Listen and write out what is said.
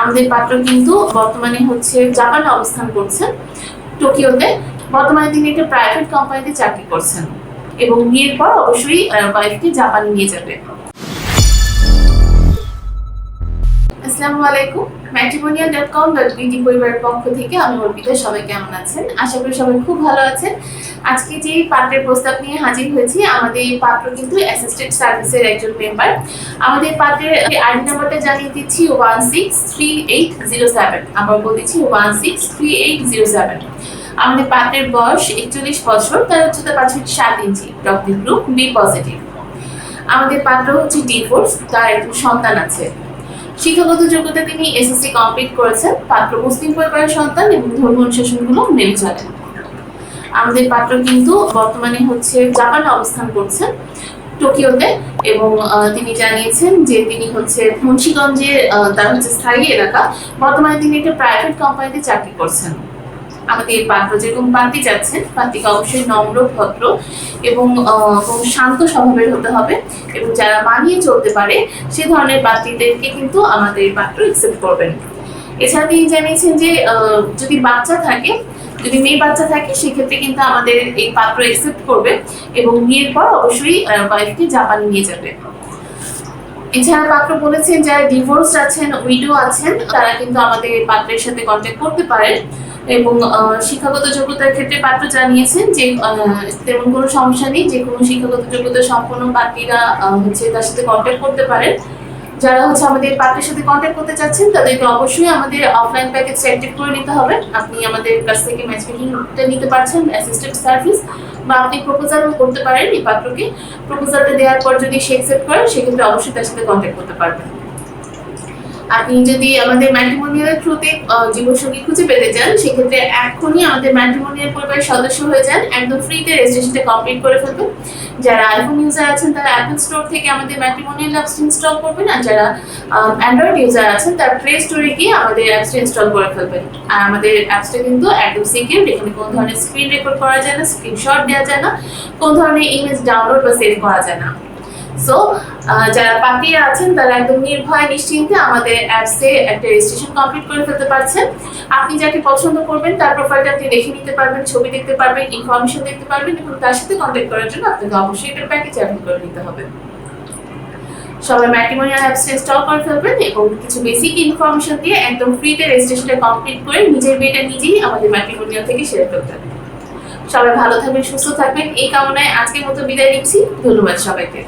আমাদের পাত্র কিন্তু বর্তমানে হচ্ছে জাপানে অবস্থান করছেন, টোকিওতে। বর্তমানে তিনি একটা প্রাইভেট কোম্পানিতে চাকরি করছেন এবং বিয়ের পর অবশ্যই ওয়াইফকে জাপানে নিয়ে যাবে আসসালামু আলাইকুম। Matrimonial dot com dot BD পরিবারের পক্ষ থেকে আমি অর্পিতা, সবাই কেমন আছেন? আশা করি সবাই খুব ভালো আছেন। আজকে যে পাত্রের প্রস্তাব নিয়ে হাজির হয়েছি, আমাদের এই পাত্র কিন্তু অ্যাসিস্ট্যান্ট সার্ভিসের একজন মেম্বার আমাদের পাত্রের আইডি নাম্বারটা জানিয়ে দিচ্ছি one six three eight zero seven আবার বলেছি one six three eight zero seven আমাদের পাত্রের বয়স একচল্লিশ বছর, তার উচ্চতা পাঁচ ফিট সাত ইঞ্চি। রক্তের গ্রুপ বি পজিটিভ আমাদের পাত্র হচ্ছে ডি ফোর্স তার একজন সন্তান আছে। শিক্ষাগত যোগ্যতা তিনি এসএসসি কমপ্লিট করেছেন। পাত্র মুসলিম পরিবারের সন্তান এবং ধর্ম অনুশাসনগুলো মেনে চলেন। আমাদের পাত্র কিন্তু বর্তমানে হচ্ছে জাপানে অবস্থান করছেন, টোকিওতে, এবং তিনি জানিয়েছেন যে তিনি হচ্ছে মুন্সীগঞ্জের তার হচ্ছে স্থায়ী এলাকা। বর্তমানে তিনি একটা প্রাইভেট কোম্পানিতে চাকরি করছেন। আমাদের পাত্র যেরকম পাত্রী যাচ্ছেন পাত্রীকে অবশ্যই নম্র, ভদ্র এবং এবং শান্ত স্বভাবের হতে হবে এবং যারা মানিয়ে চলতে পারে, সে ধরনের পাত্রীদেরকে কিন্তু আমাদের পাত্র একসেপ্ট করবেন। এছাড়া তিনি জানিয়েছেন যে যদি বাচ্চা থাকে, যদি মেয়ে বাচ্চা থাকে, সেক্ষেত্রে কিন্তু আমাদের এই পাত্র একসেপ্ট করবে এবং বিয়ের পর অবশ্যই ওয়াইফকে জাপানে নিয়ে যাবে। এছাড়া পাত্র বলেছেন, যারা ডিভোর্স আছেন উইডো আছেন, তারা কিন্তু আমাদের পাত্রের সাথে কন্ট্যাক্ট করতে পারেন। এবং শিক্ষাগত যোগ্যতার ক্ষেত্রে পাত্র জানিয়েছেন যে তেমন কোনো সমস্যা নেই, যে কোনো শিক্ষাগত যোগ্যতা সম্পন্ন পাত্রীরা হচ্ছে তার সাথে কন্ট্যাক্ট করতে পারেন। যারা হচ্ছে আমাদের পার্টির সাথে কন্ট্যাক্ট করতে চাচ্ছেন, তাদেরকে অবশ্যই আমাদের অফলাইন প্যাকেজ অ্যাক্টিভ করে নিতে হবে। আপনি আমাদের কাছ থেকে ম্যাচ মেকিংটা নিতে পারছেন অ্যাসিস্ট্যান্ট সার্ভিস বা আপনি প্রপোজালও করতে পারেন এই পাত্রকে। প্রপোজালটা দেওয়ার পর যদি সে অ্যাকসেপ্ট করেন সেক্ষেত্রে অবশ্যই তার সাথে কন্ট্যাক্ট করতে পারবেন। আপনি যদি আমাদের ম্যাট্রিমোনিয়ালের থ্রুতে জীবনসঙ্গী খুঁজে পেতে চান, সেক্ষেত্রে এখনই আমাদের ম্যাট্রিমোনিয়াল পরিবারের সদস্য হয়ে যান। একদম ফ্রিতে রেজিস্ট্রেশনটা কমপ্লিট করে ফেলবেন। যারা আইফোন ইউজার আছেন, তারা অ্যাপল স্টোর থেকে আমাদের ম্যাট্রিমোনিয়াল অ্যাপসটা ইনস্টল করবেন, আর যারা অ্যান্ড্রয়েড ইউজার আছেন, তারা প্লে স্টোরে গিয়ে আমাদের অ্যাপসটা ইনস্টল করে ফেলবেন। আর আমাদের অ্যাপসটা কিন্তু একদম সিকিউর এখানে কোনো ধরনের স্ক্রিন রেকর্ড করা যায় না স্ক্রিনশট দেওয়া যায় না, কোনো ধরনের ইমেজ ডাউনলোড বা সেভ করা যায় না। সো যারা পাখিরা আছেন, তারা একদম নির্ভয়, নিশ্চিন্তে আমাদের অ্যাপসে একটা রেজিস্ট্রেশন কমপ্লিট করে ফেলতে পারছেন। আপনি যাকে পছন্দ করবেন, তার প্রোফাইলটা আপনি দেখে নিতে পারবেন, ছবি দেখতে পারবেন ইনফরমেশন দেখতে পারবেন এবং তার সাথে কন্ট্যাক্ট করার জন্য আপনাকে অবশ্যই একটা প্যাকেজ অ্যাড করে নিতে হবে। সবাই ম্যাট্রিমোনিয়াল অ্যাপসটা ইনস্টল করে ফেলবেন এবং কিছু বেসিক ইনফরমেশন দিয়ে একদম ফ্রিতে রেজিস্ট্রেশনটা কমপ্লিট করে নিজের বিয়েটা নিজেই আমাদের ম্যাট্রিমোনিয়াল থেকে সেরে ফেলবেন সবাই ভালো থাকবেন, সুস্থ থাকবেন। এই কামনায় আজকের মতো বিদায় নিচ্ছি। ধন্যবাদ সবাইকে।